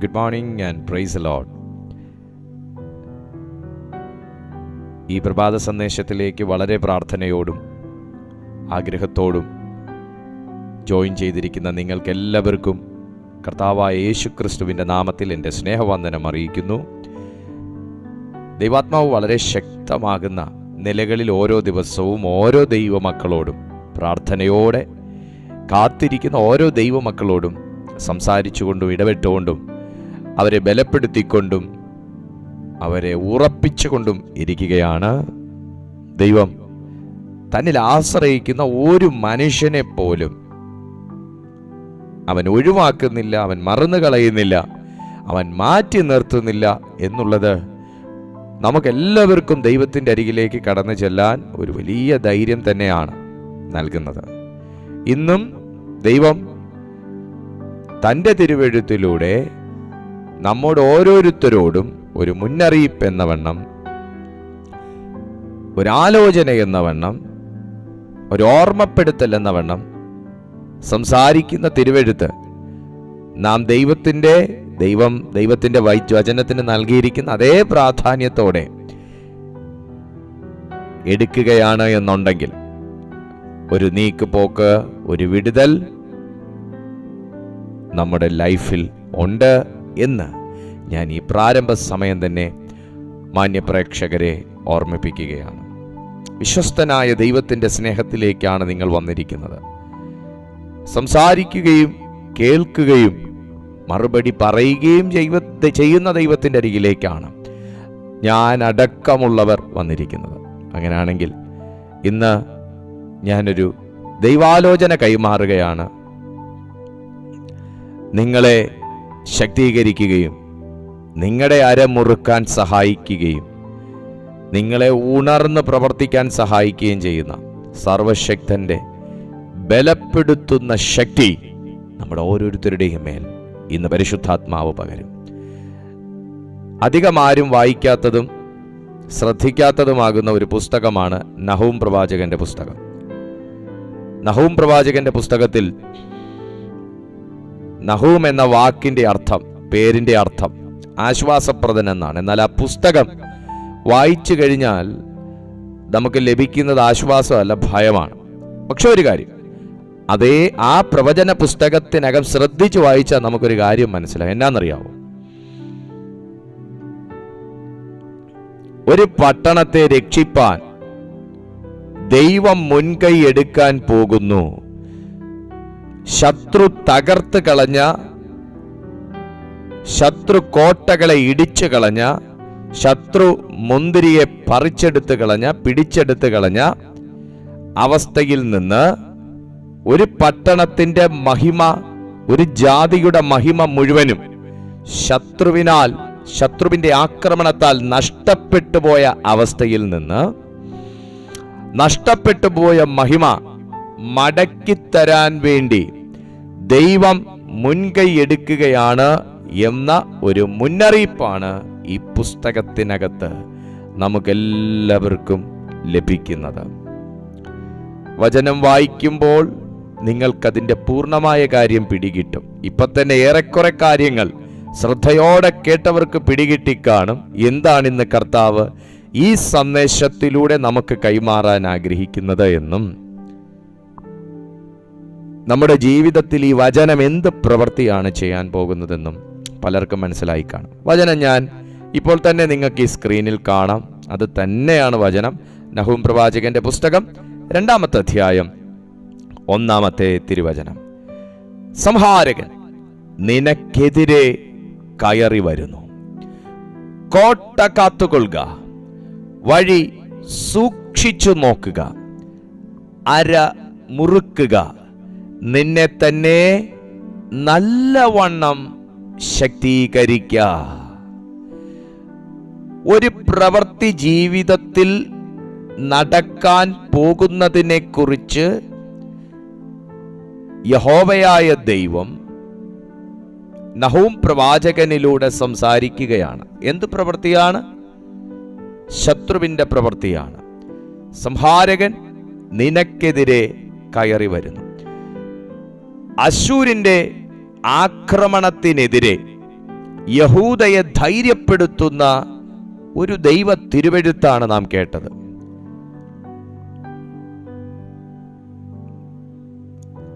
Good morning and praise lord ഈ പ്രഭാത സന്ദേശത്തിലേക്ക് വളരെ പ്രാർത്ഥനയോടും ആഗ്രഹത്തോടും ജോയിൻ ചെയ്തിരിക്കുന്ന നിങ്ങൾക്കെല്ലാവർക്കും കർത്താവായ യേശു ക്രിസ്തുവിന്റെ നാമത്തിൽ എന്റെ സ്നേഹവന്ദനം അറിയിക്കുന്നു. ദൈവാത്മാവ് വളരെ ശക്തമാകുന്ന നിലകളിൽ ഓരോ ദിവസവും ഓരോ ദൈവമക്കളോടും പ്രാർത്ഥനയോടെ കാത്തിരിക്കുന്ന ഓരോ ദൈവമക്കളോടും സംസാരിച്ചുകൊണ്ടും ഇടപെട്ടുകൊണ്ടും അവരെ ബലപ്പെടുത്തിക്കൊണ്ടും അവരെ ഉറപ്പിച്ചുകൊണ്ടും ഇരിക്കുകയാണ്. ദൈവം തന്നിൽ ആശ്രയിക്കുന്ന ഒരു മനുഷ്യനെ പോലും അവൻ ഒഴിവാക്കുന്നില്ല അവൻ മറന്നു കളയുന്നില്ല അവൻ മാറ്റി നിർത്തുന്നില്ല എന്നുള്ളത് നമുക്കെല്ലാവർക്കും ദൈവത്തിന്റെ അരികിലേക്ക് കടന്നു ചെല്ലാൻ ഒരു വലിയ ധൈര്യം തന്നെയാണ് നൽകുന്നത്. ഇന്നും ദൈവം തന്റെ തിരുവെഴുത്തിലൂടെ നമ്മോട് ഓരോരുത്തരോടും ഒരു മുന്നറിയിപ്പ് എന്ന വണ്ണം ഒരാലോചന എന്ന വണ്ണം ഒരു ഓർമ്മപ്പെടുത്തൽ എന്ന വണ്ണം സംസാരിക്കുന്ന തിരുവെഴുത്ത് നാം ദൈവത്തിന്റെ ദൈവം ദൈവത്തിന്റെ വചനത്തിന് നൽകിയിരിക്കുന്ന അതേ പ്രാധാന്യത്തോടെ എടുക്കുകയാണ് എന്നുണ്ടെങ്കിൽ ഒരു നീക്ക് നീക്കുപോക്ക് ഒരു വിടുതൽ നമ്മുടെ ലൈഫിൽ ഉണ്ട്. എന്ന് ഞാൻ ഈ പ്രാരംഭ സമയം തന്നെ മാന്യപ്രേക്ഷകരെ ഓർമ്മിപ്പിക്കുകയാണ്. വിശ്വസ്തനായ ദൈവത്തിന്റെ സ്നേഹത്തിലേക്കാണ് നിങ്ങൾ വന്നിരിക്കുന്നത്. സംസാരിക്കുകയും കേൾക്കുകയും മറുപടി പറയുകയും ചെയ്വ ചെയ്യുന്ന ദൈവത്തിന്റെ അരികിലേക്കാണ് ഞാൻ അടക്കമുള്ളവർ വന്നിരിക്കുന്നത്. അങ്ങനെയാണെങ്കിൽ ഇന്ന് ഞാനൊരു ദൈവാലോചന കൈമാറുകയാണ്. നിങ്ങളെ ശക്തീകരിക്കുകയും നിങ്ങളുടെ അരമുറുക്കാൻ സഹായിക്കുകയും നിങ്ങളെ ഉണർന്ന് പ്രവർത്തിക്കാൻ സഹായിക്കുകയും ചെയ്യുന്ന സർവശക്തന്റെ ബലപ്പെടുത്തുന്ന ശക്തി നമ്മുടെ ഓരോരുത്തരുടെയും മേൽ ഇന്ന് പരിശുദ്ധാത്മാവ് പകരും. അധികം ആരും വായിക്കാത്തതും ശ്രദ്ധിക്കാത്തതുമാകുന്ന ഒരു പുസ്തകമാണ് നഹൂം പ്രവാചകന്റെ പുസ്തകം. നഹൂം പ്രവാചകന്റെ പുസ്തകത്തിൽ നഹൂം എന്ന വാക്കിന്റെ അർത്ഥം പേരിന്റെ അർത്ഥം ആശ്വാസപ്രദൻ എന്നാണ്. എന്നാൽ ആ പുസ്തകം വായിച്ചു കഴിഞ്ഞാൽ നമുക്ക് ലഭിക്കുന്നത് ആശ്വാസമല്ല ഭയമാണ്. പക്ഷേ ഒരു കാര്യം അതേ ആ പ്രവചന പുസ്തകത്തിനകം ശ്രദ്ധിച്ച് വായിച്ചാൽ നമുക്കൊരു കാര്യം മനസ്സിലാവും. എന്നാന്നറിയാവോ? ഒരു പട്ടണത്തെ രക്ഷിപ്പാൻ ദൈവം മുൻകൈ എടുക്കാൻ പോകുന്നു. ശത്രു തകർത്ത് കളഞ്ഞ ശത്രു കോട്ടകളെ ഇടിച്ചു കളഞ്ഞ ശത്രു മുന്തിരിയെ പറിച്ചെടുത്ത് കളഞ്ഞ പിടിച്ചെടുത്ത് കളഞ്ഞ അവസ്ഥയിൽ നിന്ന് ഒരു പട്ടണത്തിന്റെ മഹിമ ഒരു ജാതിയുടെ മഹിമ മുഴുവനും ശത്രുവിനാൽ ശത്രുവിന്റെ ആക്രമണത്താൽ നഷ്ടപ്പെട്ടു പോയ അവസ്ഥയിൽ നിന്ന് നഷ്ടപ്പെട്ടു പോയ മഹിമ മടക്കിത്തരാൻ വേണ്ടി ദൈവം മുൻകൈ എടുക്കുകയാണ് എന്ന ഒരു മുന്നറിയിപ്പാണ് ഈ പുസ്തകത്തിനകത്ത് നമുക്കെല്ലാവർക്കും ലഭിക്കുന്നത്. വചനം വായിക്കുമ്പോൾ നിങ്ങൾക്കതിന്റെ പൂർണമായ കാര്യം പിടികിട്ടും. ഇപ്പൊ തന്നെ ഏറെക്കുറെ കാര്യങ്ങൾ ശ്രദ്ധയോടെ കേട്ടവർക്ക് പിടികിട്ടിക്കാണും. എന്താണ് ഇന്ന് കർത്താവ് ഈ സന്ദേശത്തിലൂടെ നമുക്ക് കൈമാറാൻ ആഗ്രഹിക്കുന്നത് എന്നും. നമ്മുടെ ജീവിതത്തിൽ ഈ വചനം എന്ത് പ്രവൃത്തിയാണ് ചെയ്യാൻ പോകുന്നതെന്നും പലർക്കും മനസ്സിലായി കാണും. വചനം ഞാൻ ഇപ്പോൾ തന്നെ നിങ്ങൾക്ക് ഈ സ്ക്രീനിൽ കാണാം. അത് തന്നെയാണ് വചനം. നഹൂം പ്രവാചകന്റെ പുസ്തകം രണ്ടാമത്തെ അധ്യായം ഒന്നാമത്തെ തിരുവചനം. സംഹാരകൻ നിനക്കെതിരെ കയറി വരുന്നു. കോട്ട കാത്തുകൊള്ളുക. വഴി സൂക്ഷിച്ചു നോക്കുക. അര മുറുക്കുക. നിന്നെ തന്നെ നല്ലവണ്ണം ശക്തീകരിക്ക. ഒരു പ്രവൃത്തി ജീവിതത്തിൽ നടക്കാൻ പോകുന്നതിനെ കുറിച്ച് യഹോവയായ ദൈവം നഹൂം പ്രവാചകനിലൂടെ സംസാരിക്കുകയാണ്. എന്ത് പ്രവൃത്തിയാണ്? ശത്രുവിന്റെ പ്രവൃത്തിയാണ്. സംഹാരകൻ നിനക്കെതിരെ കയറി വരുന്നു. അശൂരിന്റെ ആക്രമണത്തിനെതിരെ യഹൂദയെ ധൈര്യപ്പെടുത്തുന്ന ഒരു ദൈവ തിരുവെഴുത്താണ് നാം കേട്ടത്.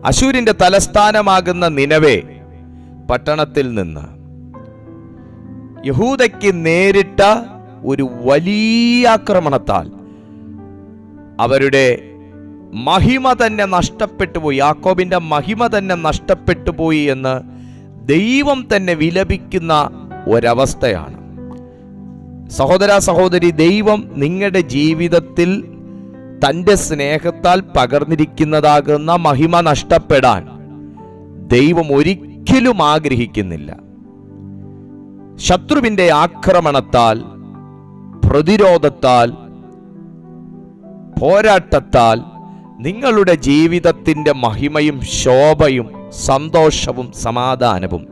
അശൂരിന്റെ തലസ്ഥാനമാകുന്ന നിലവേ പട്ടണത്തിൽ നിന്ന് യഹൂദയ്ക്ക് നേരിട്ട ഒരു വലിയ ആക്രമണത്താൽ അവരുടെ മഹിമ തന്നെ നഷ്ടപ്പെട്ടു പോയി. യാക്കോബിന്റെ മഹിമ തന്നെ നഷ്ടപ്പെട്ടു പോയി എന്ന് ദൈവം തന്നെ വിലപിക്കുന്ന ഒരവസ്ഥയാണ്. സഹോദര സഹോദരി ദൈവം നിങ്ങളുടെ ജീവിതത്തിൽ തന്റെ സ്നേഹത്താൽ പകർന്നിരിക്കുന്നതാകുന്ന മഹിമ നഷ്ടപ്പെടാൻ ദൈവം ഒരിക്കലും ആഗ്രഹിക്കുന്നില്ല. ശത്രുവിന്റെ ആക്രമണത്താൽ പ്രതിരോധത്താൽ പോരാട്ടത്താൽ നിങ്ങളുടെ ജീവിതത്തിന്റെ മഹിമയും ശോഭയും സന്തോഷവും സമാധാനവും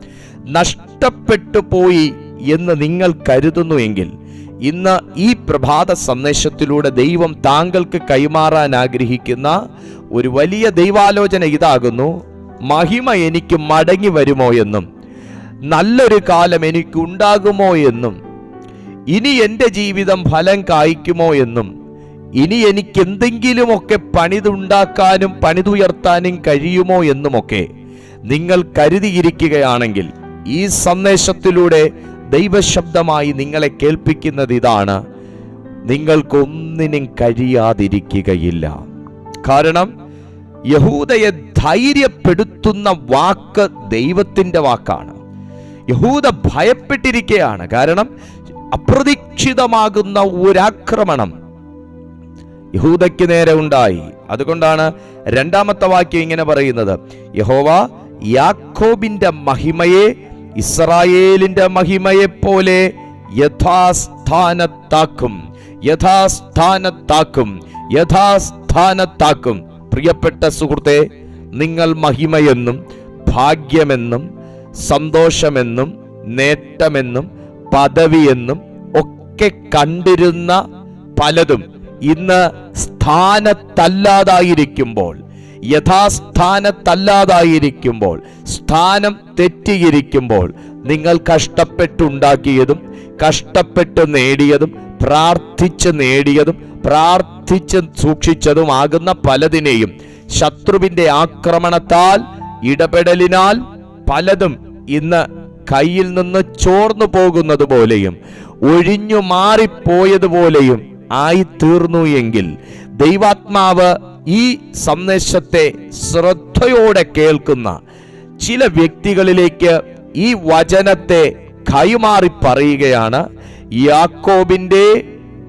നഷ്ടപ്പെട്ടു പോയി എന്ന് നിങ്ങൾ കരുതുന്നു എങ്കിൽ ഇന്ന് ഈ പ്രഭാത സന്ദേശത്തിലൂടെ ദൈവം താങ്കൾക്ക് കൈമാറാൻ ആഗ്രഹിക്കുന്ന ഒരു വലിയ ദൈവാലോചന ഇതാകുന്നു. മഹിമ എനിക്ക് മടങ്ങി വരുമോ എന്നും നല്ലൊരു കാലം എനിക്ക് ഉണ്ടാകുമോ എന്നും ഇനി എന്റെ ജീവിതം ഫലം കായ്ക്കുമോ എന്നും ഇനി എനിക്ക് എന്തെങ്കിലുമൊക്കെ പണിതുണ്ടാക്കാനും പണിതുയർത്താനും കഴിയുമോ എന്നുമൊക്കെ നിങ്ങൾ കരുതിയിരിക്കുകയാണെങ്കിൽ ഈ സന്ദേശത്തിലൂടെ ദൈവശബ്ദമായി നിങ്ങളെ കേൾപ്പിക്കുന്നത് ഇതാണ്. നിങ്ങൾക്കൊന്നിനും കഴിയാതിരിക്കുകയില്ല. കാരണം യഹൂദയെ ധൈര്യപ്പെടുത്തുന്ന വാക്ക് ദൈവത്തിന്റെ വാക്കാണ്. യഹൂദ ഭയപ്പെട്ടിരിക്കുകയാണ്. കാരണം അപ്രതീക്ഷിതമാകുന്ന ഒരാക്രമണം യഹൂദയ്ക്ക് നേരെ ഉണ്ടായി. അതുകൊണ്ടാണ് രണ്ടാമത്തെ വാക്യം ഇങ്ങനെ പറയുന്നത്. യഹോവ യാക്കോബിന്റെ മഹിമയെ ഇസ്രായേലിന്റെ മഹിമയെ പോലെ യഥാസ്ഥാനത്താക്കും. യഥാസ്ഥാനത്താക്കും. യഥാസ്ഥാനത്താക്കും. പ്രിയപ്പെട്ട സുഹൃത്തെ നിങ്ങൾ മഹിമയെന്നും ഭാഗ്യമെന്നും സന്തോഷമെന്നും നേട്ടമെന്നും പദവിയെന്നും ഒക്കെ കണ്ടിരുന്ന പലതും ഇന്ന് സ്ഥാനത്തല്ലാതായിരിക്കുമ്പോൾ യഥാസ്ഥാനത്തല്ലാതായിരിക്കുമ്പോൾ സ്ഥാനം തെറ്റിയിരിക്കുമ്പോൾ നിങ്ങൾ കഷ്ടപ്പെട്ടുണ്ടാക്കിയതും കഷ്ടപ്പെട്ട് നേടിയതും പ്രാർത്ഥിച്ച് നേടിയതും പ്രാർത്ഥിച്ച് സൂക്ഷിച്ചതുമാകുന്ന പലതിനെയും ശത്രുവിന്റെ ആക്രമണത്താൽ ഇടപെടലിനാൽ പലതും ഇന്ന് കയ്യിൽ നിന്ന് ചോർന്നു പോകുന്നത് പോലെയും ഒഴിഞ്ഞു മാറിപ്പോയതുപോലെയും ആയി തീർന്നു എങ്കിൽ ദൈവാത്മാവ് ഈ സന്ദേശത്തെ ശ്രദ്ധയോടെ കേൾക്കുന്ന ചില വ്യക്തികളിലേക്ക് ഈ വചനത്തെ കൈമാറി പറയുകയാണ് യാക്കോബിന്റെ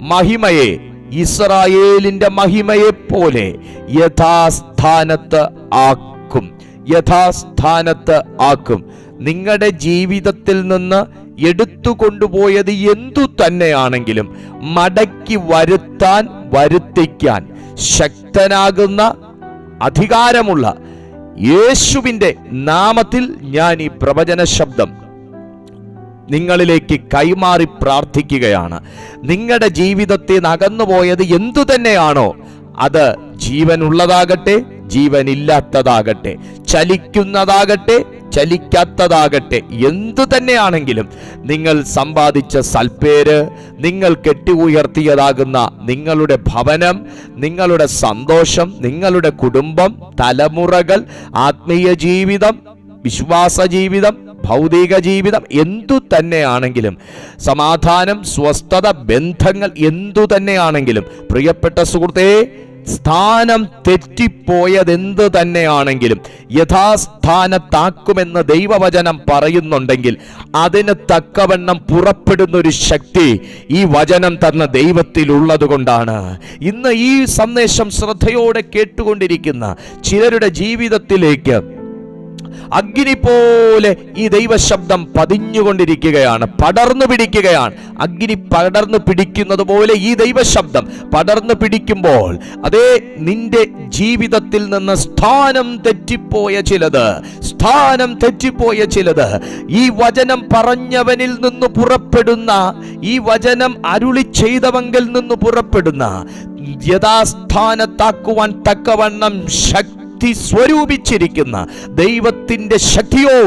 മഹിമയെ ഇസ്രായേലിന്റെ മഹിമയെ പോലെ യഥാസ്ഥാനത്ത് ആക്കും. യഥാസ്ഥാനത്ത് ആക്കും. നിങ്ങളുടെ ജീവിതത്തിൽ നിന്ന് എടുത്തു കൊണ്ടുപോയത് എന്തു തന്നെയാണെങ്കിലും മടക്കി വരുത്താൻ വരുത്തിക്കാൻ ശക്തനാകുന്ന അധികാരമുള്ള യേശുവിന്റെ നാമത്തിൽ ഞാൻ ഈ പ്രവചന ശബ്ദം നിങ്ങളിലേക്ക് കൈമാറി പ്രാർത്ഥിക്കുകയാണ്. നിങ്ങളുടെ ജീവിതത്തിൽ നിന്ന് അകന്നുപോയത് എന്തു തന്നെയാണോ അത് ജീവനുള്ളതാകട്ടെ ജീവനില്ലാത്തതാകട്ടെ ചലിക്കുന്നതാകട്ടെ ചലിക്കാത്തതാകട്ടെ എന്തു തന്നെയാണെങ്കിലും നിങ്ങൾ സമ്പാദിച്ച സൽപ്പേര് നിങ്ങൾ കെട്ടി ഉയർത്തിയതാകുന്ന നിങ്ങളുടെ ഭവനം നിങ്ങളുടെ സന്തോഷം നിങ്ങളുടെ കുടുംബം തലമുറകൾ ആത്മീയ ജീവിതം വിശ്വാസ ജീവിതം ഭൗതിക ജീവിതം എന്തു തന്നെയാണെങ്കിലും സമാധാനം സ്വസ്ഥത ബന്ധങ്ങൾ എന്തു തന്നെയാണെങ്കിലും പ്രിയപ്പെട്ട സുഹൃത്തേ സ്ഥാനം തെറ്റിപ്പോയതെന്ത് തന്നെയാണെങ്കിലും യഥാസ്ഥാനത്താക്കുമെന്ന് ദൈവവചനം പറയുന്നുണ്ടെങ്കിൽ അതിന് തക്കവണ്ണം പുറപ്പെടുന്ന ഒരു ശക്തി ഈ വചനം തന്ന ദൈവത്തിൽ ഉള്ളതുകൊണ്ടാണ് ഇന്ന് ഈ സന്ദേശം ശ്രദ്ധയോടെ കേട്ടുകൊണ്ടിരിക്കുന്ന ചിലരുടെ ജീവിതത്തിലേക്ക് അഗ്നി പോലെ ഈ ദൈവശബ്ദം പതിഞ്ഞുകൊണ്ടിരിക്കുകയാണ് പടർന്നു പിടിക്കുകയാണ്. അഗ്നി പടർന്നു പിടിക്കുന്നത് പോലെ ഈ ദൈവശബ്ദം പടർന്നു പിടിക്കുമ്പോൾ അതേ നിന്റെ ജീവിതത്തിൽ നിന്ന് സ്ഥാനം തെറ്റിപ്പോയ ചിലത് സ്ഥാനം തെറ്റിപ്പോയ ചിലത് ഈ വചനം പറഞ്ഞവനിൽ നിന്ന് പുറപ്പെടുന്ന ഈ വചനം അരുളി ചെയ്തവങ്കിൽ നിന്ന് പുറപ്പെടുന്ന യഥാസ്ഥാനത്താക്കുവാൻ തക്കവണ്ണം ശക്തി ശക്തി സ്വരൂപിച്ചിരിക്കുന്ന ദൈവത്തിന്റെ ശക്തിയോ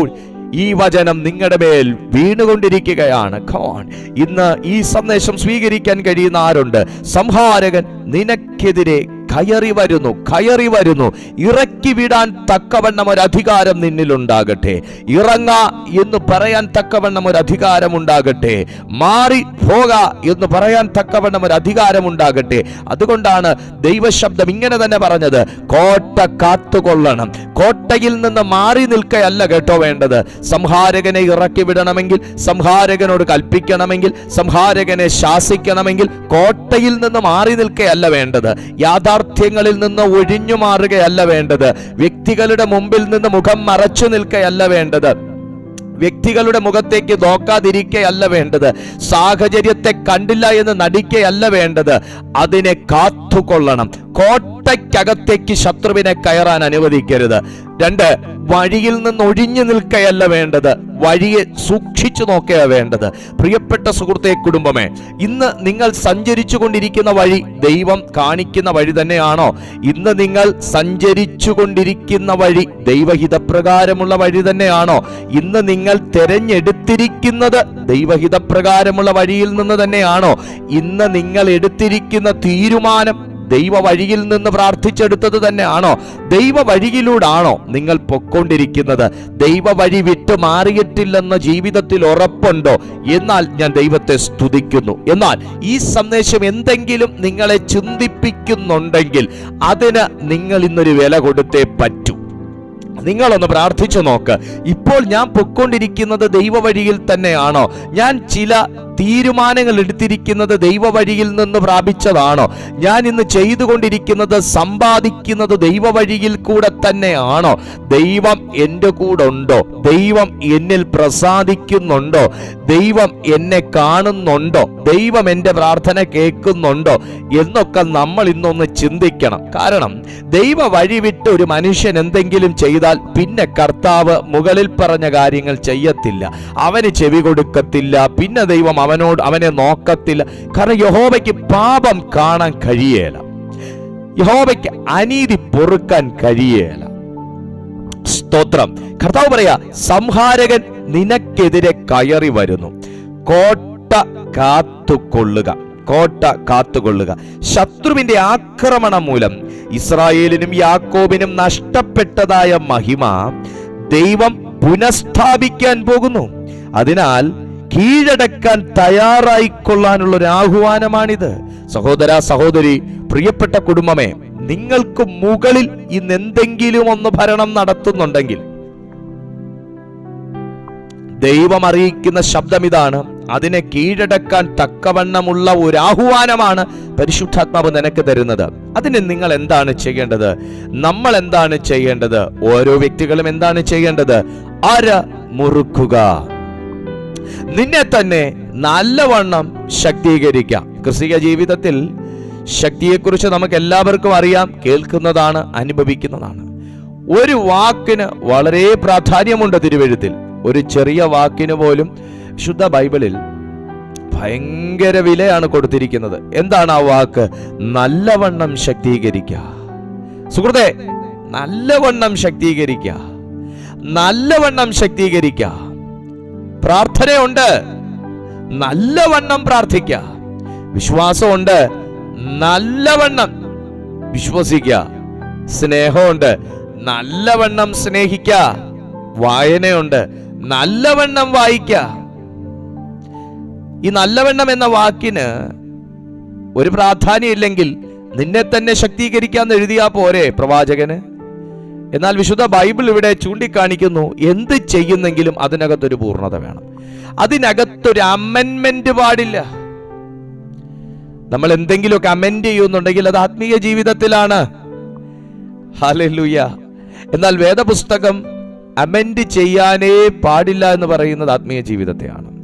ഈ വചനം നിങ്ങളുടെ മേൽ വീണുകൊണ്ടിരിക്കുകയാണ്. ഖോൺ ഇന്ന് ഈ സന്ദേശം സ്വീകരിക്കാൻ കഴിയുന്ന ആരുണ്ട്? സംഹാരകൻ നിനക്കെതിരെ കയറി വരുന്നു കയറി വരുന്നു. ഇറക്കി വിടാൻ തക്കവണ്ണം ഒരു അധികാരം നിന്നിലുണ്ടാകട്ടെ. ഇറങ്ങ എന്ന് പറയാൻ തക്കവണ്ണം ഒരു അധികാരം ഉണ്ടാകട്ടെ. മാറി പോക എന്ന് പറയാൻ തക്കവണ്ണം ഒരു അധികാരം ഉണ്ടാകട്ടെ. അതുകൊണ്ടാണ് ദൈവശബ്ദം ഇങ്ങനെ തന്നെ പറഞ്ഞത്. കോട്ട കാത്തുകൊള്ളണം. കോട്ടയിൽ നിന്ന് മാറി നിൽക്കയല്ല കേട്ടോ വേണ്ടത്. സംഹാരകനെ ഇറക്കി വിടണമെങ്കിൽ സംഹാരകനോട് കൽപ്പിക്കണമെങ്കിൽ സംഹാരകനെ ശാസിക്കണമെങ്കിൽ കോട്ടയിൽ നിന്ന് മാറി നിൽക്കയല്ല വേണ്ടത്. യാഥാർത്ഥ്യങ്ങളിൽ നിന്ന് ഒഴിഞ്ഞു മാറുകയല്ല വേണ്ടത്. വ്യക്തികളുടെ മുമ്പിൽ നിന്ന് മുഖം മറച്ചു നിൽക്കുകയല്ല വേണ്ടത്. വ്യക്തികളുടെ മുഖത്തേക്ക് നോക്കാതിരിക്കയല്ല വേണ്ടത്. സാഹചര്യത്തെ കണ്ടില്ല എന്ന് നടിക്കുകയല്ല വേണ്ടത്. അതിനെ കാത്തുകൊള്ളണം. കോട്ടയ്ക്കകത്തേക്ക് ശത്രുവിനെ കയറാൻ അനുവദിക്കരുത്. രണ്ട് വഴിയിൽ നിന്ന് ഒഴിഞ്ഞു നിൽക്കയല്ല വേണ്ടത്. വഴിയെ സൂക്ഷിച്ചു നോക്കുക വേണ്ടത്. പ്രിയപ്പെട്ട സുഹൃത്തെ കുടുംബമേ ഇന്ന് നിങ്ങൾ സഞ്ചരിച്ചു കൊണ്ടിരിക്കുന്ന വഴി ദൈവം കാണിക്കുന്ന വഴി തന്നെയാണോ? ഇന്ന് നിങ്ങൾ സഞ്ചരിച്ചു കൊണ്ടിരിക്കുന്ന വഴി ദൈവഹിതപ്രകാരമുള്ള വഴി തന്നെയാണോ? ഇന്ന് നിങ്ങൾ തിരഞ്ഞെടുത്തിരിക്കുന്നത് ദൈവഹിതപ്രകാരമുള്ള വഴിയിൽ നിന്ന് തന്നെയാണോ? ഇന്ന് നിങ്ങൾ എടുത്തിരിക്കുന്ന തീരുമാനം ദൈവ വഴിയിൽ നിന്ന് പ്രാർത്ഥിച്ചെടുത്തത് തന്നെയാണോ? ദൈവ വഴിയിലൂടാണോ നിങ്ങൾ പൊക്കൊണ്ടിരിക്കുന്നത് ദൈവ വഴി വിട്ടു മാറിയിട്ടില്ലെന്ന ജീവിതത്തിൽ ഉറപ്പുണ്ടോ? എന്നാൽ ഞാൻ ദൈവത്തെ സ്തുതിക്കുന്നു. എന്നാൽ ഈ സന്ദേശം എന്തെങ്കിലും നിങ്ങളെ ചിന്തിപ്പിക്കുന്നുണ്ടെങ്കിൽ അതിന് നിങ്ങൾ ഇന്നൊരു വില കൊടുത്തേ പറ്റൂ. നിങ്ങളൊന്ന് പ്രാർത്ഥിച്ചു നോക്ക്. ഇപ്പോൾ ഞാൻ പൊക്കൊണ്ടിരിക്കുന്നത് ദൈവവഴിയിൽ തന്നെയാണോ? ഞാൻ ചില തീരുമാനങ്ങൾ എടുത്തിരിക്കുന്നത് ദൈവവഴിയിൽ നിന്ന് പ്രാപിച്ചതാണോ? ഞാൻ ഇന്ന് ചെയ്തുകൊണ്ടിരിക്കുന്നത് സമ്പാദിക്കുന്നത് ദൈവവഴിയിൽ കൂടെ തന്നെയാണോ? ദൈവം എന്റെ കൂടെ ഉണ്ടോ? ദൈവം എന്നിൽ പ്രസാദിക്കുന്നുണ്ടോ? ദൈവം എന്നെ കാണുന്നുണ്ടോ? ദൈവം എന്റെ പ്രാർത്ഥന കേൾക്കുന്നുണ്ടോ? എന്നൊക്കെ നമ്മൾ ഇന്നൊന്ന് ചിന്തിക്കണം. കാരണം ദൈവ വഴി വിട്ട് ഒരു മനുഷ്യൻ എന്തെങ്കിലും ചെയ്താൽ പിന്നെ കർത്താവ് മുകളിൽ പറഞ്ഞ കാര്യങ്ങൾ ചെയ്യത്തില്ല. അവന് ചെവി കൊടുക്കത്തില്ല. പിന്നെ ദൈവം അവനോട് അവനെ നോക്കത്തില്ല. കാരണം യഹോബയ്ക്ക് പാപം കാണാൻ കഴിയേല. യഹോബയ്ക്ക് അനീതി പൊറുക്കാൻ കഴിയേല. സ്തോത്രം. കർത്താവ് പറയാ സംഹാരകൻ നിനക്കെതിരെ കയറി വരുന്നു. കോട്ട കാത്തുകൊള്ളുക. കോട്ട കാത്തുകൊള്ളുക. ശത്രുവിന്റെ ആക്രമണം മൂലം ഇസ്രായേലിനും യാക്കോബിനും നഷ്ടപ്പെട്ടതായ മഹിമ ദൈവം പുനഃസ്ഥാപിക്കാൻ പോകുന്നു. അതിനാൽ കീഴടക്കാൻ തയ്യാറായിക്കൊള്ളാനുള്ള ഒരു ആഹ്വാനമാണിത്. സഹോദര സഹോദരി പ്രിയപ്പെട്ട കുടുംബമേ നിങ്ങൾക്ക് മുകളിൽ ഇന്ന് എന്തെങ്കിലും ഒന്ന് ഭരണം നടത്തുന്നുണ്ടെങ്കിൽ ദൈവം അറിയിക്കുന്ന ശബ്ദം ഇതാണ് അതിനെ കീഴടക്കാൻ തക്കവണ്ണമുള്ള ഒരു ആഹ്വാനമാണ് പരിശുദ്ധാത്മാവ് നിനക്ക് തരുന്നത്. അതിന് നിങ്ങൾ എന്താണ് ചെയ്യേണ്ടത്? നമ്മൾ എന്താണ് ചെയ്യേണ്ടത്? ഓരോ വ്യക്തികളും എന്താണ് ചെയ്യേണ്ടത്? അര മുറുക്കുക. നിന്നെ തന്നെ നല്ലവണ്ണം ശക്തീകരിക്കാം. ക്രിസ്തീയ ജീവിതത്തിൽ ശക്തിയെക്കുറിച്ച് നമുക്ക് എല്ലാവർക്കും അറിയാം കേൾക്കുന്നതാണ് അനുഭവിക്കുന്നതാണ്. ഒരു വാക്കിന് വളരെ പ്രാധാന്യമുണ്ട് തിരുവഴുത്തിൽ. ഒരു ചെറിയ വാക്കിന് പോലും ശുദ്ധ ബൈബിളിൽ ഭയങ്കര വിലയാണ് കൊടുത്തിരിക്കുന്നത്. എന്താണ് ആ വാക്ക്? നല്ലവണ്ണം ശക്തീകരിക്കുക. സുഹൃത്തെ നല്ലവണ്ണം ശക്തീകരിക്കുക. നല്ലവണ്ണം ശക്തീകരിക്കുക. പ്രാർത്ഥനയുണ്ട്. നല്ലവണ്ണം പ്രാർത്ഥിക്ക വിശ്വാസമുണ്ട്. നല്ലവണ്ണം വിശ്വസിക്ക സ്നേഹമുണ്ട്. നല്ലവണ്ണം സ്നേഹിക്ക വായനയുണ്ട്. നല്ലവണ്ണം വായിക്ക ഈ നല്ലവണ്ണം എന്ന വാക്കിന് ഒരു പ്രാധാന്യം ഇല്ലെങ്കിൽ നിന്നെ തന്നെ ശക്തീകരിക്കാന്ന് എഴുതിയാ പോരെ പ്രവാചകന്? എന്നാൽ വിശുദ്ധ ബൈബിൾ ഇവിടെ ചൂണ്ടിക്കാണിക്കുന്നു എന്ത് ചെയ്യുന്നെങ്കിലും അതിനകത്തൊരു പൂർണത വേണം. അതിനകത്തൊരു അമെന്മെന്റ് പാടില്ല. നമ്മൾ എന്തെങ്കിലുമൊക്കെ അമെന്റ് ചെയ്യുന്നുണ്ടെങ്കിൽ അത് ആത്മീയ ജീവിതത്തിലാണ്. എന്നാൽ വേദപുസ്തകം അമെൻഡ് ചെയ്യാനേ പാടില്ല എന്ന് പറയുന്നത് ആത്മീയ ജീവിതത്തെയാണ്.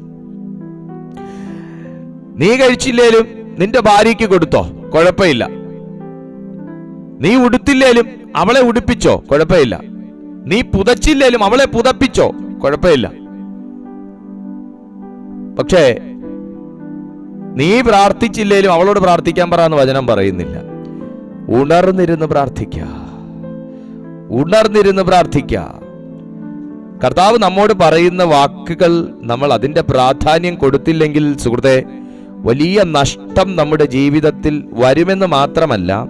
നീ കഴിച്ചില്ലേലും നിന്റെ ഭാര്യയ്ക്ക് കൊടുത്തോ? കുഴപ്പമില്ല. നീ ഉടുത്തില്ലേലും അവളെ ഉടുപ്പിച്ചോ? കുഴപ്പമില്ല. നീ പുതച്ചില്ലേലും അവളെ പുതപ്പിച്ചോ? കുഴപ്പമില്ല. പക്ഷേ നീ പ്രാർത്ഥിച്ചില്ലേലും അവളോട് പ്രാർത്ഥിക്കാൻ പറയാന്ന് വചനം പറയുന്നില്ല. ഉണർന്നിരുന്ന് പ്രാർത്ഥിക്ക. ഉണർന്നിരുന്ന് പ്രാർത്ഥിക്ക. കർത്താവ് നമ്മോട് പറയുന്ന വാക്കുകൾ നമ്മൾ അതിന്റെ പ്രാധാന്യം കൊടുത്തില്ലെങ്കിൽ സുഹൃത്തെ വലിയ നഷ്ടം നമ്മുടെ ജീവിതത്തിൽ വരുമെന്ന് മാത്രമല്ല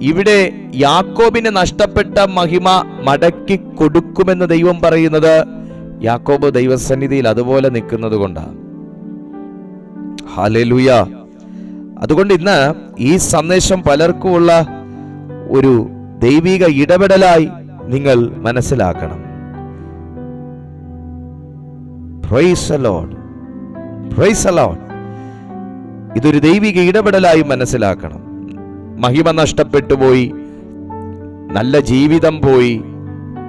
ഇവിടെ യാക്കോബിന് നഷ്ടപ്പെട്ട മഹിമ മടക്കി കൊടുക്കുമെന്ന് ദൈവം പറയുന്നത് യാക്കോബ് ദൈവസന്നിധിയിൽ അതുപോലെ നിൽക്കുന്നത് കൊണ്ടാണ് ഹാലലുയ അതുകൊണ്ട് ഇന്ന് ഈ സന്ദേശം പലർക്കുമുള്ള ഒരു ദൈവിക ഇടപെടലായി നിങ്ങൾ മനസ്സിലാക്കണം. ഇതൊരു ദൈവിക ഇടപെടലായി മനസ്സിലാക്കണം. മഹിമ നഷ്ടപ്പെട്ടു പോയി. നല്ല ജീവിതം പോയി.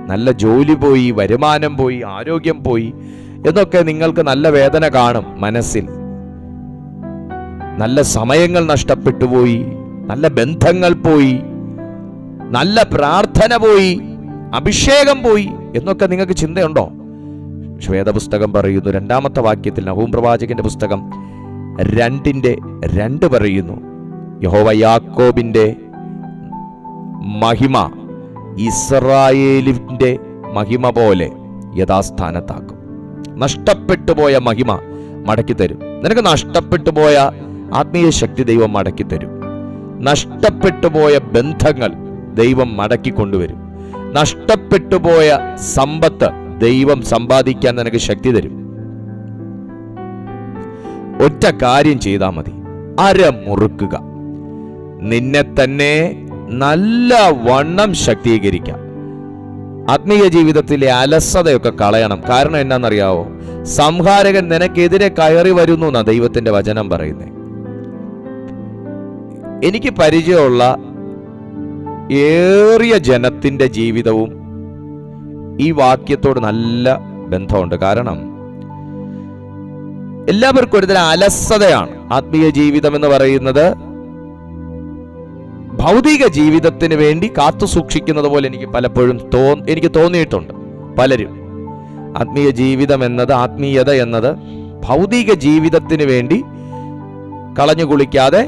നല്ല ജോലി പോയി വരുമാനം പോയി ആരോഗ്യം പോയി. എന്നൊക്കെ നിങ്ങൾക്ക് നല്ല വേദന കാണും മനസ്സിൽ. നല്ല സമയങ്ങൾ നഷ്ടപ്പെട്ടു പോയി. നല്ല ബന്ധങ്ങൾ പോയി. നല്ല പ്രാർത്ഥന പോയി. അഭിഷേകം പോയി. എന്നൊക്കെ നിങ്ങൾക്ക് ചിന്തയുണ്ടോ? ശ്വേതപുസ്തകം പറയുന്നു. രണ്ടാമത്തെ വാക്യത്തിൽ നഹൂം പ്രവാചകന്റെ പുസ്തകം രണ്ടിന്റെ രണ്ട് പറയുന്നു. യഹോവ യാക്കോബിന്റെ മഹിമ ഇസ്രായേലിന്റെ മഹിമ പോലെ യഥാസ്ഥാനത്താക്കും. നഷ്ടപ്പെട്ടു പോയ മഹിമ മടക്കി തരും. നിനക്ക് നഷ്ടപ്പെട്ടു പോയ ആത്മീയ ശക്തി ദൈവം മടക്കി തരും. നഷ്ടപ്പെട്ടു പോയ ബന്ധങ്ങൾ ദൈവം മടക്കി കൊണ്ടുവരും. നഷ്ടപ്പെട്ടു പോയ സമ്പത്ത് ദൈവം സമ്പാദിക്കാൻ നിനക്ക് ശക്തി തരും. ഒറ്റ കാര്യം ചെയ്താൽ മതി. അരമുറുക്കുക. നിന്നെ തന്നെ നല്ല വണ്ണം ശക്തീകരിക്കാം. ആത്മീയ ജീവിതത്തിലെ അലസതയൊക്കെ കളയണം. കാരണം എന്നാണെന്നറിയാവോ സംഹാരകൻ നിനക്കെതിരെ കയറി വരുന്നു എന്നാ ദൈവത്തിന്റെ വചനം പറയുന്നത് എനിക്ക് പരിചയമുള്ള ഏറിയ ജനത്തിന്റെ ജീവിതവും ഈ വാക്യത്തോട് നല്ല ബന്ധമുണ്ട്. കാരണം എല്ലാവർക്കും ഒരുതരം അലസതയാണ്. ആത്മീയ ജീവിതം എന്ന് പറയുന്നത് ഭൗതിക ജീവിതത്തിന് വേണ്ടി കാത്തു സൂക്ഷിക്കുന്നത് പോലെ എനിക്ക് പലപ്പോഴും തോ എനിക്ക് തോന്നിയിട്ടുണ്ട്. പലരും. ആത്മീയ ജീവിതം എന്നത് ആത്മീയത എന്നത് ഭൗതിക ജീവിതത്തിന് വേണ്ടി കളഞ്ഞു കുളിക്കാതെ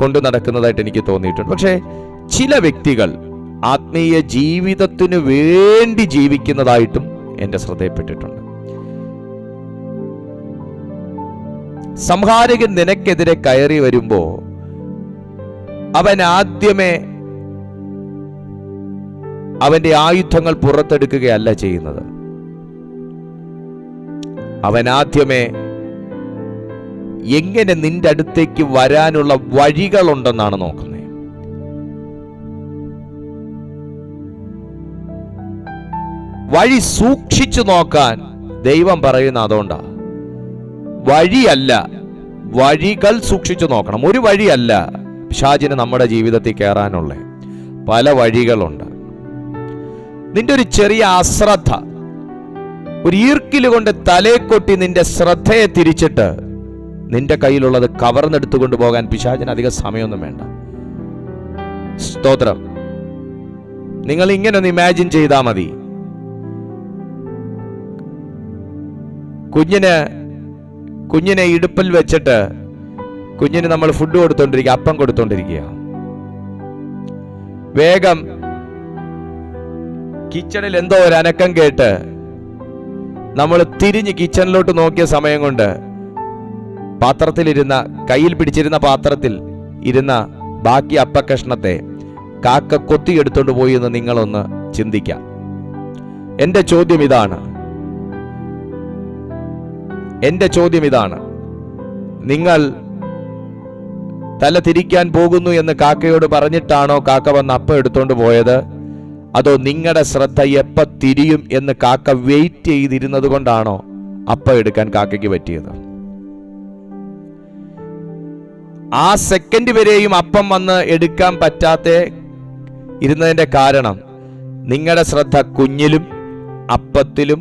കൊണ്ടു നടക്കുന്നതായിട്ട് എനിക്ക് തോന്നിയിട്ടുണ്ട്. പക്ഷേ ചില വ്യക്തികൾ ആത്മീയ ജീവിതത്തിനു വേണ്ടി ജീവിക്കുന്നതായിട്ടും എന്റെ ശ്രദ്ധയിൽപ്പെട്ടിട്ടുണ്ട്. സംഹാരകൻ നിനക്കെതിരെ കയറി വരുമ്പോ അവൻ ആദ്യമേ അവന്റെ ആയുധങ്ങൾ പുറത്തെടുക്കുകയല്ല ചെയ്യുന്നത്. അവൻ ആദ്യമേ എങ്ങനെ നിന്റെ അടുത്തേക്ക് വരാനുള്ള വഴികളുണ്ടെന്നാണ് നോക്കുന്നത്. വഴി സൂക്ഷിച്ചു നോക്കാൻ ദൈവം പറയുന്ന അതുകൊണ്ടാ. വഴിയല്ല വഴികൾ സൂക്ഷിച്ചു നോക്കണം. ഒരു വഴിയല്ല പിശാചിന് നമ്മുടെ ജീവിതത്തിൽ കയറാനുള്ള പല വഴികളുണ്ട്. നിന്റെ ഒരു ചെറിയ അശ്രദ്ധ ഒരു ഈർക്കിൽ കൊണ്ട് തലേ കൊട്ടി നിന്റെ ശ്രദ്ധയെ തിരിച്ചിട്ട് നിന്റെ കയ്യിലുള്ളത് കവർന്നെടുത്തു കൊണ്ടുപോകാൻ പിശാചിന് അധികം സമയമൊന്നും വേണ്ട. സ്തോത്രം. നിങ്ങൾ ഇങ്ങനെ ഒന്ന് ഇമാജിൻ ചെയ്താൽ മതി. കുഞ്ഞിന് കുഞ്ഞിനെ ഇടുപ്പിൽ വെച്ചിട്ട് കുഞ്ഞിന് നമ്മൾ ഫുഡ് കൊടുത്തോണ്ടിരിക്കുക അപ്പം കൊടുത്തോണ്ടിരിക്കുക വേഗം. കിച്ചണിൽ എന്തോ ഒരു അനക്കം കേട്ട് നമ്മൾ തിരിഞ്ഞ് കിച്ചണിലോട്ട് നോക്കിയ സമയം കൊണ്ട് പാത്രത്തിലിരുന്ന കയ്യിൽ പിടിച്ചിരുന്ന പാത്രത്തിൽ ഇരുന്ന ബാക്കി അപ്പക്കഷ്ണത്തെ കാക്ക കൊത്തിയെടുത്തോണ്ട് പോയി എന്ന് നിങ്ങളൊന്ന് ചിന്തിക്കാം. എന്റെ ചോദ്യം ഇതാണ്. എന്റെ ചോദ്യം ഇതാണ്. നിങ്ങൾ തല തിരിക്കാൻ പോകുന്നു എന്ന് കാക്കയോട് പറഞ്ഞിട്ടാണോ കാക്ക വന്ന് അപ്പം എടുത്തോണ്ട് പോയത്? അതോ നിങ്ങളുടെ ശ്രദ്ധ എപ്പ തിരിയും എന്ന് കാക്ക വെയിറ്റ് ചെയ്തിരുന്നത് കൊണ്ടാണോ അപ്പം എടുക്കാൻ കാക്കയ്ക്ക് പറ്റിയത്? ആ സെക്കൻഡ് വരെയും അപ്പം വന്ന് എടുക്കാൻ പറ്റാത്ത ഇരുന്നതിന്റെ കാരണം നിങ്ങളുടെ ശ്രദ്ധ കുഞ്ഞിലും അപ്പത്തിലും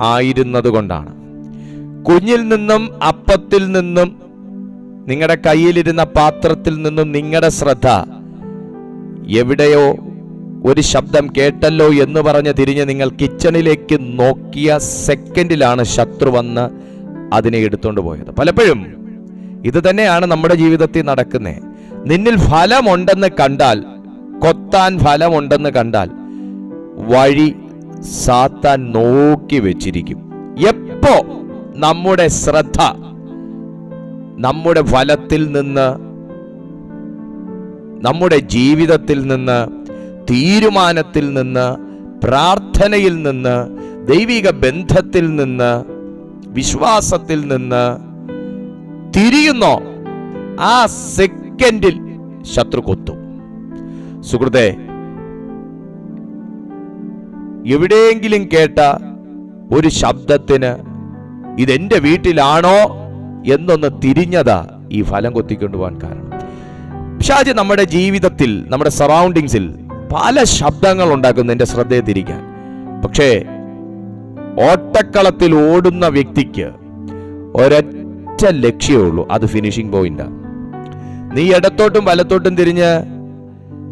ആയിരുന്നതുകൊണ്ടാണ് കുഞ്ഞിൽ നിന്നും അപ്പത്തിൽ നിന്നും നിങ്ങളുടെ കയ്യിലിരുന്ന പാത്രത്തിൽ നിന്നും നിങ്ങളുടെ ശ്രദ്ധ എവിടെയോ ഒരു ശബ്ദം കേട്ടല്ലോ എന്ന് പറഞ്ഞ് തിരിഞ്ഞ് നിങ്ങൾ കിച്ചണിലേക്ക് നോക്കിയ സെക്കൻഡിലാണ് ശത്രു വന്ന് അതിനെ എടുത്തുകൊണ്ട് പോയത്. പലപ്പോഴും ഇത് തന്നെയാണ് നമ്മുടെ ജീവിതത്തിൽ നടക്കുന്നത് നിന്നിൽ ഫലമുണ്ടെന്ന് കണ്ടാൽ കൊത്താൻ ഫലമുണ്ടെന്ന് കണ്ടാൽ വഴി സാത്താൻ നോക്കി വെച്ചിരിക്കും. എപ്പോ നമ്മുടെ ശ്രദ്ധ നമ്മുടെ ഫലത്തിൽ നിന്ന് നമ്മുടെ ജീവിതത്തിൽ നിന്ന് തീരുമാനത്തിൽ നിന്ന് പ്രാർത്ഥനയിൽ നിന്ന് ദൈവിക ബന്ധത്തിൽ നിന്ന് വിശ്വാസത്തിൽ നിന്ന് തിരിയുന്നോ ആ സെക്കൻഡിൽ ശത്രു കൊത്തും. സുഹൃത്തെ എവിടെയെങ്കിലും കേട്ട ഒരു ശബ്ദത്തിന് ഇതെന്റെ വീട്ടിലാണോ? എന്നൊന്ന് തിരിഞ്ഞതാ ഈ ഫലം കൊത്തിക്കൊണ്ടുപോകാൻ കാരണം. ഷാജി നമ്മുടെ ജീവിതത്തിൽ നമ്മുടെ സറൗണ്ടിങ്സിൽ പല ശബ്ദങ്ങൾ ഉണ്ടാക്കുന്നു എന്റെ ശ്രദ്ധയെ തിരിക്കാൻ. പക്ഷേ ഓട്ടക്കളത്തിൽ ഓടുന്ന വ്യക്തിക്ക് ഒരൊറ്റ ലക്ഷ്യമേ ഉള്ളൂ അത് ഫിനിഷിംഗ് പോയിന്റ് നീ ഇടത്തോട്ടും വലത്തോട്ടും തിരിഞ്ഞ്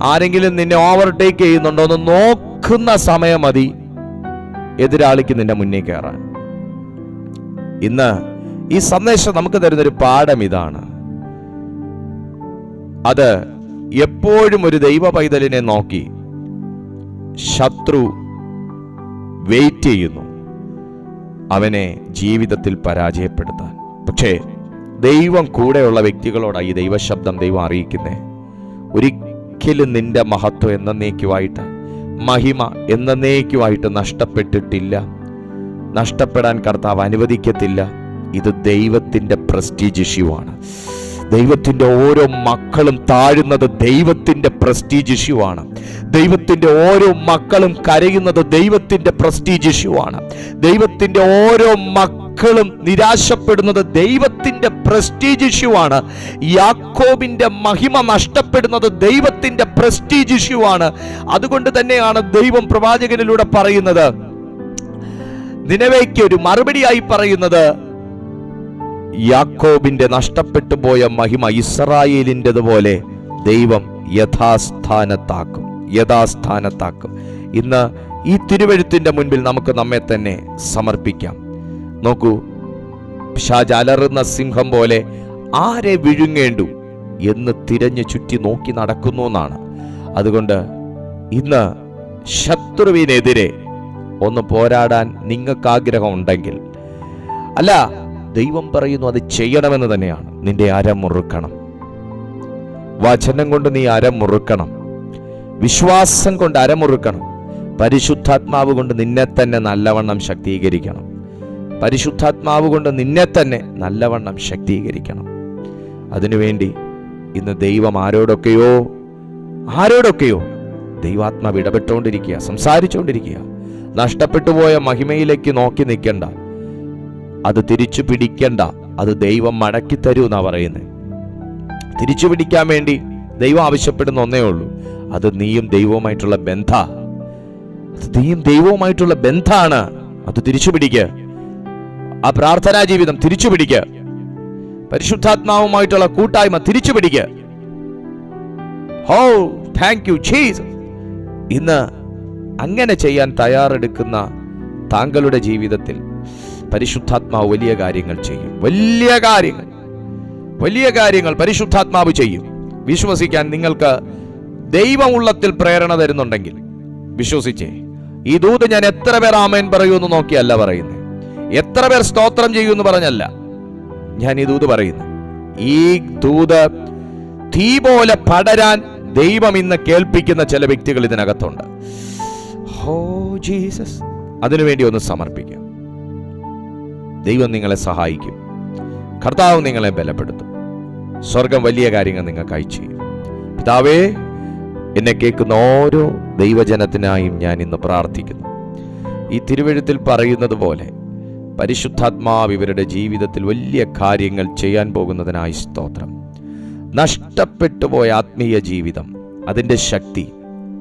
ആരെങ്കിലും നിന്നെ ഓവർടേക്ക് ചെയ്യുന്നുണ്ടോ എന്ന് നോക്കുന്ന സമയം മതി. എതിരാളിക്ക് നിന്റെ മുന്നേ കയറാൻ ഇന്ന് ഈ സന്ദേശം നമുക്ക് തരുന്നൊരു പാഠം ഇതാണ്. അത് എപ്പോഴും ഒരു ദൈവ പൈതലിനെ നോക്കി ശത്രു വെയിറ്റ് ചെയ്യുന്നു. അവനെ ജീവിതത്തിൽ പരാജയപ്പെടുത്താൻ. പക്ഷേ ദൈവം കൂടെയുള്ള വ്യക്തികളോടായി ദൈവശബ്ദം ദൈവം അറിയിക്കുന്നേ. ഒരിക്കലും നിന്റെ മഹത്വം എന്നേക്കുമായിട്ട് മഹിമ എന്നേക്കുമായിട്ട് നഷ്ടപ്പെട്ടിട്ടില്ല. നഷ്ടപ്പെടാൻ കർത്താവ് അനുവദിക്കത്തില്ല. ഇത് ദൈവത്തിന്റെ പ്രസ്റ്റീജ് ഇഷ്യൂ ആണ് ദൈവത്തിന്റെ ഓരോ മക്കളും താഴുന്നത് ദൈവത്തിന്റെ പ്രസ്റ്റീജ് ഇഷ്യൂ ആണ് ദൈവത്തിന്റെ ഓരോ മക്കളും കരയുന്നത് ദൈവത്തിന്റെ പ്രസ്റ്റീജ് ഇഷ്യൂ ആണ് ദൈവത്തിന്റെ ഓരോ മക്കളും നിരാശപ്പെടുന്നത് ദൈവത്തിന്റെ പ്രസ്റ്റീജ് ഇഷ്യൂ ആണ് യാക്കോബിന്റെ മഹിമ നഷ്ടപ്പെടുന്നത് ദൈവത്തിന്റെ പ്രസ്റ്റീജ് ഇഷ്യൂ ആണ് അതുകൊണ്ട് തന്നെയാണ് ദൈവം പ്രവാചകനിലൂടെ പറയുന്നത്. നിലവേക്ക് ഒരു മറുപടിയായി പറയുന്നത് യാക്കോബിന്റെ നഷ്ടപ്പെട്ടു പോയ മഹിമ ഇസ്രായേലിന്റെതുപോലെ ദൈവം യഥാസ്ഥാനത്താക്കും യഥാസ്ഥാനത്താക്കും. ഇന്ന് ഈ തിരുവഴുത്തിന്റെ മുൻപിൽ നമുക്ക് നമ്മെ തന്നെ സമർപ്പിക്കാം. നോക്കൂ ഷാജ് അലറുന്ന സിംഹം പോലെ ആരെ വിഴുങ്ങേണ്ടു എന്ന് തിരഞ്ഞു ചുറ്റി നോക്കി നടക്കുന്നു എന്നാണ്. അതുകൊണ്ട് ഇന്ന് ശത്രുവിനെതിരെ ഒന്ന് പോരാടാൻ നിങ്ങൾക്ക് ആഗ്രഹമുണ്ടെങ്കിൽ അല്ല ദൈവം പറയുന്നു അത് ചെയ്യണമെന്ന് തന്നെയാണ്. നിന്റെ അരം മുറുക്കണം. വചനം കൊണ്ട് നീ അരം മുറുക്കണം. വിശ്വാസം കൊണ്ട് അരമുറുക്കണം പരിശുദ്ധാത്മാവ് കൊണ്ട് നിന്നെ തന്നെ നല്ലവണ്ണം ശക്തീകരിക്കണം. പരിശുദ്ധാത്മാവ് കൊണ്ട് നിന്നെ തന്നെ നല്ലവണ്ണം ശക്തീകരിക്കണം. അതിനുവേണ്ടി ഇന്ന് ദൈവം ആരോടൊക്കെയോ ആരോടൊക്കെയോ ദൈവാത്മാവ് ഇടപെട്ടുകൊണ്ടിരിക്കുക സംസാരിച്ചുകൊണ്ടിരിക്കുക നഷ്ടപ്പെട്ടു പോയ മഹിമയിലേക്ക് നോക്കി നിൽക്കണ്ട. അത് തിരിച്ചു പിടിക്കണ്ട. അത് ദൈവം മടക്കി തരൂ എന്നാ പറയുന്നത് തിരിച്ചു പിടിക്കാൻ വേണ്ടി ദൈവം ആവശ്യപ്പെടുന്ന ഒന്നേ ഉള്ളൂ. അത് നീയും ദൈവവുമായിട്ടുള്ള ബന്ധ. അത് നീയും ദൈവവുമായിട്ടുള്ള ബന്ധാണ്. അത് തിരിച്ചു പിടിക്കുക ആ പ്രാർത്ഥനാ ജീവിതം തിരിച്ചു പിടിക്കുക പരിശുദ്ധാത്മാവുമായിട്ടുള്ള കൂട്ടായ്മ തിരിച്ചു പിടിക്കുക ഹോ താങ്ക് യു ചീസ് ഇന്ന് അങ്ങനെ ചെയ്യാൻ തയ്യാറെടുക്കുന്ന താങ്കളുടെ ജീവിതത്തിൽ പരിശുദ്ധാത്മാവ് വലിയ കാര്യങ്ങൾ ചെയ്യും. വലിയ കാര്യങ്ങൾ. വലിയ കാര്യങ്ങൾ പരിശുദ്ധാത്മാവ് ചെയ്യും. വിശ്വസിക്കാൻ നിങ്ങൾക്ക് ദൈവമുള്ളത്തിൽ പ്രേരണ തരുന്നുണ്ടെങ്കിൽ വിശ്വസിച്ചേ. ഈ ദൂത് ഞാൻ എത്ര പേർ ആമേൻ പറയുമെന്ന് നോക്കിയല്ല പറയുന്നത് എത്ര പേർ സ്തോത്രം ചെയ്യൂ എന്ന് പറഞ്ഞല്ല. ഞാൻ ഈ ദൂത് പറയുന്നു. ഈ ദൂത് തീ പോലെ പടരാൻ ദൈവം ഇന്ന് കേൾപ്പിക്കുന്ന ചില വ്യക്തികൾ ഇതിനകത്തുണ്ട്. ഹോ ജീസസ്. അതിനുവേണ്ടി ഒന്ന് സമർപ്പിക്കാം. ദൈവം നിങ്ങളെ സഹായിക്കും. കർത്താവ് നിങ്ങളെ ബലപ്പെടുത്തും. സ്വർഗം വലിയ കാര്യങ്ങൾ നിങ്ങൾക്കായി ചെയ്യും. പിതാവേ എന്നെ കേൾക്കുന്ന ഓരോ ദൈവജനത്തിനായും ഞാൻ ഇന്ന് പ്രാർത്ഥിക്കുന്നു. ഈ തിരുവഴുത്തിൽ പറയുന്നത് പോലെ പരിശുദ്ധാത്മാവ് ഇവരുടെ ജീവിതത്തിൽ വലിയ കാര്യങ്ങൾ ചെയ്യാൻ പോകുന്നതിനായി സ്തോത്രം. നഷ്ടപ്പെട്ടു പോയ ആത്മീയ ജീവിതം അതിന്റെ ശക്തി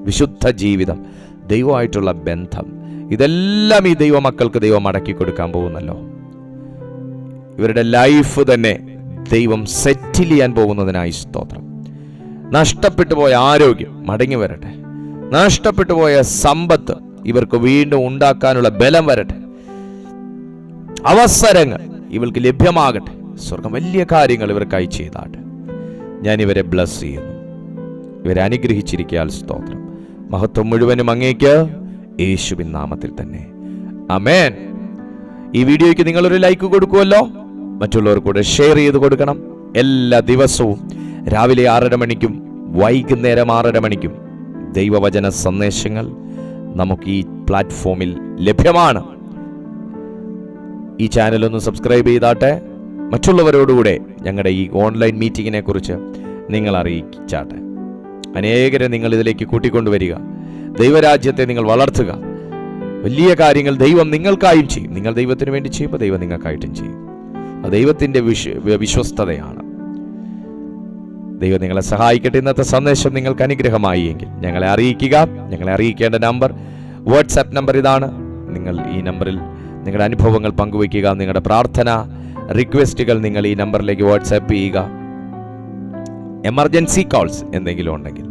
വിശുദ്ധ ജീവിതം ദൈവമായിട്ടുള്ള ബന്ധം ഇതെല്ലാം ഈ ദൈവമക്കൾക്ക് ദൈവം അടക്കി കൊടുക്കാൻ പോകുന്നല്ലോ. ഇവരുടെ ലൈഫ് തന്നെ ദൈവം സെറ്റിൽ ചെയ്യാൻ പോകുന്നതിനായി സ്തോത്രം. നഷ്ടപ്പെട്ടു പോയ ആരോഗ്യം മടങ്ങി വരട്ടെ. നഷ്ടപ്പെട്ടു പോയ സമ്പത്ത് ഇവർക്ക് വീണ്ടും ഉണ്ടാക്കാനുള്ള ബലം വരട്ടെ. അവസരങ്ങൾ ഇവർക്ക് ലഭ്യമാകട്ടെ. സ്വർഗം വലിയ കാര്യങ്ങൾ ഇവർക്കായി ചെയ്താട്ടെ. ഞാൻ ഇവരെ ബ്ലസ് ചെയ്യുന്നു. ഇവരെ അനുഗ്രഹിച്ചിരിക്കാൻ സ്തോത്രം. മഹത്വം മുഴുവനും അങ്ങേക്ക് യേശുവിൻ നാമത്തിൽ തന്നെ. അമേൻ ഈ വീഡിയോയ്ക്ക് നിങ്ങളൊരു ലൈക്ക് കൊടുക്കുമല്ലോ മറ്റുള്ളവർ കൂടെ ഷെയർ ചെയ്ത് കൊടുക്കണം. എല്ലാ ദിവസവും രാവിലെ ആറര മണിക്കും വൈകുന്നേരം ആറര മണിക്കും ദൈവവചന സന്ദേശങ്ങൾ നമുക്ക് ഈ പ്ലാറ്റ്ഫോമിൽ ലഭ്യമാണ്. ഈ ചാനൽ ഒന്ന് സബ്സ്ക്രൈബ് ചെയ്താട്ടെ. മറ്റുള്ളവരോടുകൂടെ ഞങ്ങളുടെ ഈ ഓൺലൈൻ മീറ്റിങ്ങിനെ കുറിച്ച് നിങ്ങൾ അറിയിച്ചാട്ടെ. അനേകരെ നിങ്ങൾ ഇതിലേക്ക് കൂട്ടിക്കൊണ്ടുവരിക. ദൈവരാജ്യത്തെ നിങ്ങൾ വളർത്തുക. വലിയ കാര്യങ്ങൾ ദൈവം നിങ്ങൾക്കായും ചെയ്യും. നിങ്ങൾ ദൈവത്തിന് വേണ്ടി ചെയ്യുമ്പോൾ ദൈവം നിങ്ങൾക്കായിട്ടും ചെയ്യും. ദൈവത്തിന്റെ വിശ്വ വിശ്വസ്തതയാണ്. ദൈവം നിങ്ങളെ സഹായിക്കട്ടെ. ഇന്നത്തെ സന്ദേശം നിങ്ങൾക്ക് അനുഗ്രഹമായി എങ്കിൽ ഞങ്ങളെ അറിയിക്കുക. ഞങ്ങളെ അറിയിക്കേണ്ട നമ്പർ വാട്സാപ്പ് നമ്പർ ഇതാണ്. നിങ്ങൾ ഈ നമ്പറിൽ നിങ്ങളുടെ അനുഭവങ്ങൾ പങ്കുവയ്ക്കുക. നിങ്ങളുടെ പ്രാർത്ഥന റിക്വസ്റ്റുകൾ നിങ്ങൾ ഈ നമ്പറിലേക്ക് വാട്സാപ്പ് ചെയ്യുക. എമർജൻസി കോൾസ് എന്തെങ്കിലും ഉണ്ടെങ്കിൽ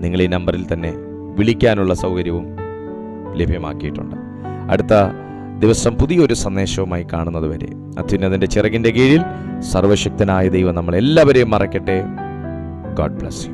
നിങ്ങൾ ഈ നമ്പറിൽ തന്നെ വിളിക്കാനുള്ള സൗകര്യവും ലഭ്യമാക്കിയിട്ടുണ്ട്. അടുത്ത ദിവസം പുതിയൊരു സന്ദേശവുമായി കാണുന്നത് വരെ. അത്യുന്നതിന്റെ ചിറകിന്റെ കീഴിൽ സർവശക്തനായ ദൈവം നമ്മളെല്ലാവരെയും മറക്കട്ടെ. God bless you